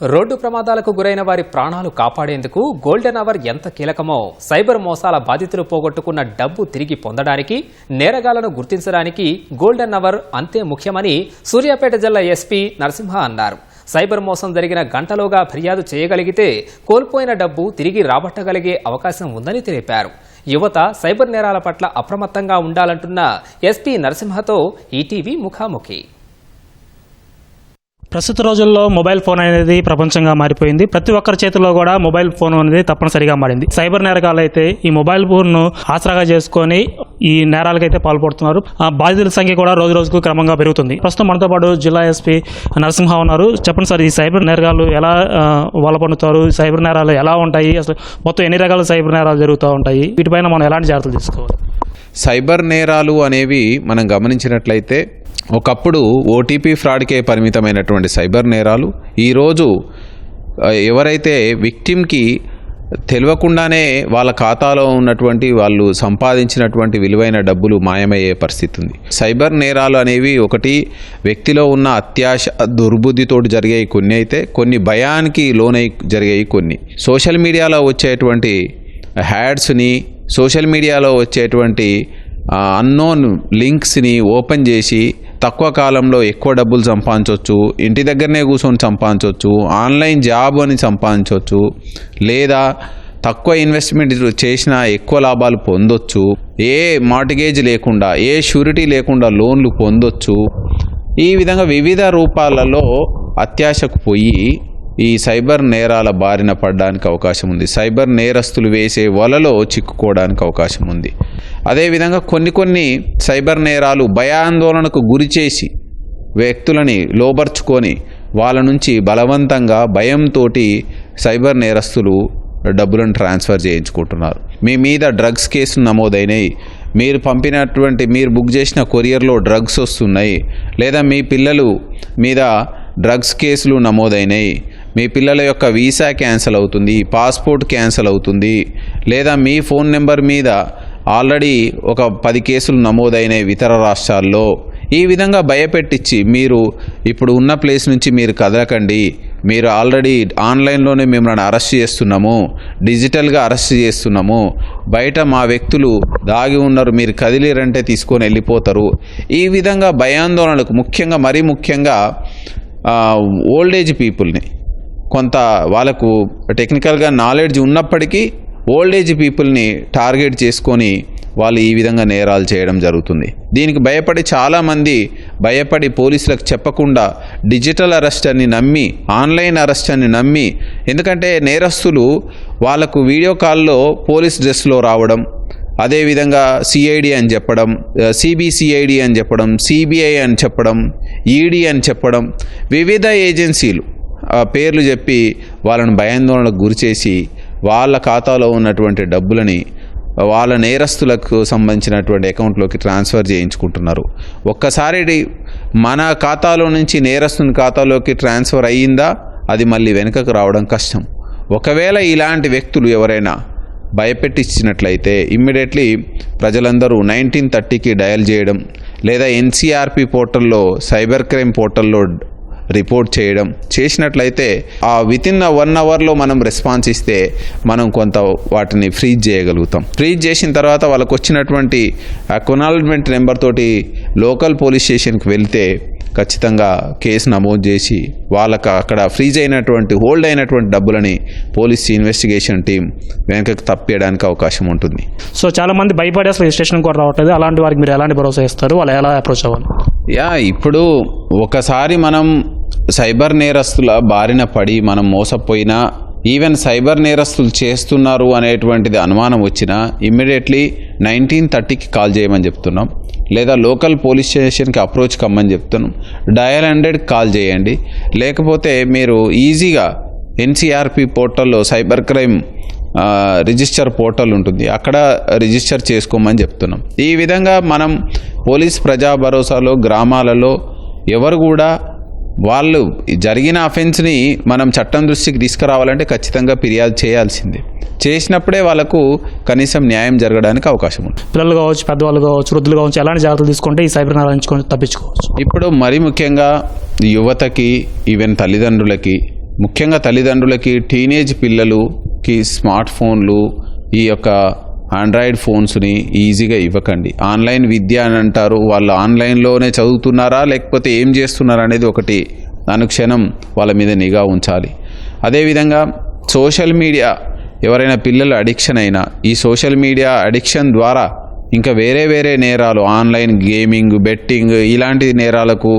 Road ప్రమాదాలకు గురైన వారి ప్రాణాలు కాపాడేందుకు గోల్డెన్ అవర్ ఎంత కీలకమో సైబర్ మోసాల బాధితులు పోగొట్టుకున్న డబ్బు తిరిగి పొందడానికి నేరగాళ్ళను గుర్తించడానికి గోల్డెన్ అవర్ అంతే ముఖ్యమని సూర్యాపేట జిల్లా ఎస్పీ నరసింహ అన్నారు. సైబర్ మోసం జరిగిన గంటలోగా ఫిర్యాదు చేయగలిగితే కోల్పోయిన డబ్బు తిరిగి రాబట్టగలిగే అవకాశం ఉందని తెలిపారు. యువత సైబర్ నేరాల పట్ల అప్రమత్తంగా ఉండాలంటున్న ఎస్పీ నరసింహతో ఈటీవీ ముఖాముఖి. ప్రస్తుత రోజుల్లో మొబైల్ ఫోన్ అనేది ప్రపంచంగా మారిపోయింది. ప్రతి ఒక్కరి చేతిలో కూడా మొబైల్ ఫోన్ అనేది తప్పనిసరిగా మారింది. సైబర్ నేరగాలు అయితే ఈ మొబైల్ ఫోన్ను ఆసరాగా చేసుకొని ఈ నేరాలకైతే పాల్పడుతున్నారు. ఆ బాధితుల సంఖ్య కూడా రోజు రోజుకు క్రమంగా పెరుగుతుంది. ప్రస్తుతం మనతో పాటు జిల్లా ఎస్పీ నరసింహ ఉన్నారు. చెప్పండి సార్ ఈ సైబర్ నేరాలు ఎలా వలపడుతారు సైబర్ నేరాలు ఎలా ఉంటాయి? అసలు మొత్తం ఎన్ని రకాల సైబర్ నేరాలు జరుగుతూ ఉంటాయి? వీటిపైన మనం ఎలాంటి జాగ్రత్తలు తీసుకోవాలి? సైబర్ నేరాలు అనేవి మనం గమనించినట్లయితే ఒకప్పుడు ఓటీపీ ఫ్రాడ్కే పరిమితమైనటువంటి సైబర్ నేరాలు ఈరోజు ఎవరైతే విక్టిమ్కి తెలియకుండానే వాళ్ళ ఖాతాలో ఉన్నటువంటి వాళ్ళు సంపాదించినటువంటి విలువైన డబ్బులు మాయమయ్యే పరిస్థితి ఉంది సైబర్ నేరాలు అనేవి ఒకటి వ్యక్తిలో ఉన్న అత్యాశ దుర్బుద్ధితోటి జరిగే కొన్ని అయితే కొన్ని భయానికి లోనై జరిగేవి కొన్ని. సోషల్ మీడియాలో వచ్చేటువంటి హ్యాడ్స్ని సోషల్ మీడియాలో వచ్చేటువంటి అన్నోన్ లింక్స్ని ఓపెన్ చేసి తక్కువ కాలంలో ఎక్కువ డబ్బులు సంపాదించవచ్చు ఇంటి దగ్గరనే కూర్చొని సంపాదించవచ్చు ఆన్లైన్ జాబ్ అని సంపాదించవచ్చు లేదా తక్కువ ఇన్వెస్ట్మెంట్ చేసినా ఎక్కువ లాభాలు పొందొచ్చు ఏ మార్టిగేజ్ లేకుండా ఏ షూరిటీ లేకుండా లోన్లు పొందొచ్చు. ఈ విధంగా వివిధ రూపాలలో అత్యాశకు పోయి ఈ సైబర్ నేరాల బారిన పడడానికి అవకాశం ఉంది. సైబర్ నేరస్తులు వేసే వలలో చిక్కుకోవడానికి అవకాశం ఉంది. అదేవిధంగా కొన్ని కొన్ని సైబర్ నేరాలు భయాందోళనకు గురిచేసి వ్యక్తులని లోబర్చుకొని వాళ్ళ నుంచి బలవంతంగా భయంతో సైబర్ నేరస్తులు డబ్బులను ట్రాన్స్ఫర్ చేయించుకుంటున్నారు. మీ మీద డ్రగ్స్ కేసులు నమోదైనాయి. మీరు పంపినటువంటి మీరు బుక్ చేసిన కొరియర్లో డ్రగ్స్ వస్తున్నాయి. లేదా మీ పిల్లలు మీద డ్రగ్స్ కేసులు నమోదైనాయి. మీ పిల్లల యొక్క వీసా క్యాన్సిల్ అవుతుంది పాస్పోర్ట్ క్యాన్సిల్ అవుతుంది లేదా మీ ఫోన్ నెంబర్ మీద ఆల్రెడీ ఒక పది కేసులు నమోదైనవి ఇతర రాష్ట్రాల్లో. ఈ విధంగా భయపెట్టించి మీరు ఇప్పుడు ఉన్న ప్లేస్ నుంచి మీరు కదలకండి. మీరు ఆల్రెడీ ఆన్లైన్లోనే మిమ్మల్ని అరెస్ట్ చేస్తున్నాము డిజిటల్గా అరెస్ట్ చేస్తున్నాము. బయట మా వ్యక్తులు దాగి ఉన్నారు మీరు కదిలిరంటే తీసుకొని వెళ్ళిపోతారు. ఈ విధంగా భయాందోళనలకు ముఖ్యంగా మరీ ముఖ్యంగా ఓల్డ్ ఏజ్ పీపుల్ని కొంత వాళ్ళకు టెక్నికల్గా నాలెడ్జ్ ఉన్నప్పటికీ ఓల్డ్ ఏజ్ పీపుల్ని టార్గెట్ చేసుకొని వాళ్ళు ఈ విధంగా నేరాలు చేయడం జరుగుతుంది. దీనికి భయపడి చాలామంది భయపడి పోలీసులకు చెప్పకుండా డిజిటల్ అరెస్ట్ అని నమ్మి ఆన్లైన్ అరెస్ట్ అని నమ్మి ఎందుకంటే నేరస్తులు వాళ్ళకు వీడియో కాల్లో పోలీస్ డ్రెస్లో రావడం అదేవిధంగా సిఐడి అని చెప్పడం సిబిసిఐడి అని చెప్పడం సిబిఐ అని చెప్పడం ఈడీ అని చెప్పడం వివిధ ఏజెన్సీలు పేర్లు చెప్పి వాళ్ళను భయాందోళనకు గురిచేసి వాళ్ళ ఖాతాలో ఉన్నటువంటి డబ్బులని వాళ్ళ నేరస్తులకు సంబంధించినటువంటి అకౌంట్లోకి ట్రాన్స్ఫర్ చేయించుకుంటున్నారు. ఒక్కసారి మన ఖాతాలో నుంచి నేరస్తుని ఖాతాలోకి ట్రాన్స్ఫర్ అయ్యిందా? అది మళ్ళీ వెనుకకు రావడం కష్టం. ఒకవేళ ఇలాంటి వ్యక్తులు ఎవరైనా భయపెట్టించినట్లయితే ఇమ్మీడియట్లీ ప్రజలందరూ నైన్టీన్ థర్టీకి డయల్ చేయడం లేదా ఎన్సీఆర్పి పోర్టల్లో సైబర్ క్రైమ్ పోర్టల్లో రిపోర్ట్ చేయడం. చేసినట్లయితే ఆ విత్ ఇన్ వన్ అవర్లో మనం రెస్పాన్స్ ఇస్తే మనం కొంత వాటిని ఫ్రీజ్ చేయగలుగుతాం. ఫ్రీజ్ చేసిన తర్వాత వాళ్ళకు వచ్చినటువంటి అక్నాలజ్మెంట్ నెంబర్ తోటి లోకల్ పోలీస్ స్టేషన్కి వెళ్తే ఖచ్చితంగా కేసు నమోదు చేసి వాళ్ళకు అక్కడ ఫ్రీజ్ అయినటువంటి హోల్డ్ అయినటువంటి డబ్బులని పోలీస్ ఇన్వెస్టిగేషన్ టీం వెనకకు తప్పేయడానికి అవకాశం ఉంటుంది. సో చాలా మంది భయపడి అసలు స్టేషన్ కూడా రావట్లేదు. అలాంటి వారికి మీరు ఎలాంటి భరోసా ఇస్తారు? వాళ్ళు ఎలా అప్రోచ్ అవ్వాలి? యా ఇప్పుడు ఒకసారి మనం సైబర్ నేరస్తుల బారిన పడి మనం మోసపోయినా ఈవెన్ సైబర్ నేరస్తులు చేస్తున్నారు అనేటువంటిది అనుమానం వచ్చినా ఇమ్మీడియట్లీ నైన్టీన్ థర్టీకి కాల్ చేయమని చెప్తున్నాం. లేదా లోకల్ పోలీస్ స్టేషన్కి అప్రోచ్ కమ్మని చెప్తున్నాం. డయల్ హండ్రెడ్కి కాల్ చేయండి. లేకపోతే మీరు ఈజీగా ఎన్సీఆర్పి పోర్టల్లో సైబర్ క్రైమ్ రిజిస్టర్ పోర్టల్ ఉంటుంది. అక్కడ రిజిస్టర్ చేసుకోమని చెప్తున్నాం. ఈ విధంగా మనం పోలీస్ ప్రజా భరోసాలో గ్రామాలలో ఎవరు కూడా వాళ్ళు జరిగిన అఫెన్స్ని మనం చట్టం దృష్టికి తీసుకురావాలంటే ఖచ్చితంగా ఫిర్యాదు చేయాల్సిందే. చేసినప్పుడే వాళ్ళకు కనీసం న్యాయం జరగడానికి అవకాశం ఉంటుంది. పిల్లలు కావచ్చు పెద్దవాళ్ళు కావచ్చు వృద్ధులు కావచ్చు ఎలాంటి జాగ్రత్తలు తీసుకుంటే ఈ సైబర్ నేరాల తప్పించుకోవచ్చు. ఇప్పుడు మరీ ముఖ్యంగా యువతకి ఈవెన్ తల్లిదండ్రులకి ముఖ్యంగా తల్లిదండ్రులకి టీనేజ్ పిల్లలుకి స్మార్ట్ ఫోన్లు ఈ యొక్క ఆండ్రాయిడ్ ఫోన్స్ని ఈజీగా ఇవ్వకండి. ఆన్లైన్ విద్య అని అంటారు. వాళ్ళు ఆన్లైన్లోనే చదువుతున్నారా? లేకపోతే ఏం చేస్తున్నారా అనేది ఒకటి అనుక్షణం వాళ్ళ మీద నిఘా ఉంచాలి. అదేవిధంగా సోషల్ మీడియా ఎవరైనా పిల్లలు అడిక్షన్ అయినా ఈ సోషల్ మీడియా అడిక్షన్ ద్వారా ఇంకా వేరే వేరే నేరాలు ఆన్లైన్ గేమింగ్ బెట్టింగ్ ఇలాంటి నేరాలకు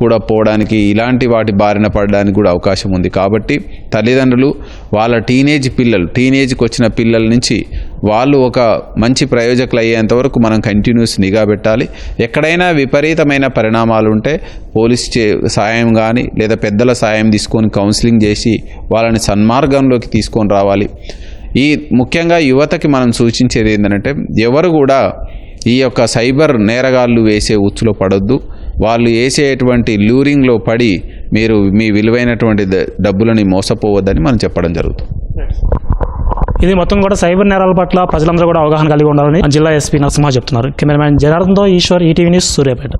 కూడా పోవడానికి ఇలాంటి వాటి బారిన పడడానికి కూడా అవకాశం ఉంది. కాబట్టి తల్లిదండ్రులు వాళ్ళ టీనేజ్ పిల్లలు టీనేజ్కి వచ్చిన పిల్లల నుంచి వాళ్ళు ఒక మంచి ప్రయోజకులు అయ్యేంత వరకు మనం కంటిన్యూస్ నిఘా పెట్టాలి. ఎక్కడైనా విపరీతమైన పరిణామాలు ఉంటే పోలీస్ చే సాయం కానీ లేదా పెద్దల సాయం తీసుకొని కౌన్సిలింగ్ చేసి వాళ్ళని సన్మార్గంలోకి తీసుకొని రావాలి. ఈ ముఖ్యంగా యువతకి మనం సూచించేది ఏంటంటే ఎవరు కూడా ఈ యొక్క సైబర్ నేరగాళ్ళు వేసే ఉచ్చులో పడొద్దు. వాళ్ళు వేసేటువంటి లూరింగ్లో పడి మీరు మీ విలువైనటువంటి ద- డబ్బులని మోసపోవద్దని మనం చెప్పడం జరుగుతుంది. ఇది మొత్తం కూడా సైబర్ నేరాల పట్ల ప్రజలందరూ కూడా అవగాహన కలిగి ఉండాలని జిల్లా ఎస్పీ నరసింహ చెప్తున్నారు. కెమెరామ్యాన్ జనార్దన్తో ఈశ్వర్ ఈటీవీ న్యూస్ సూర్యాపేట.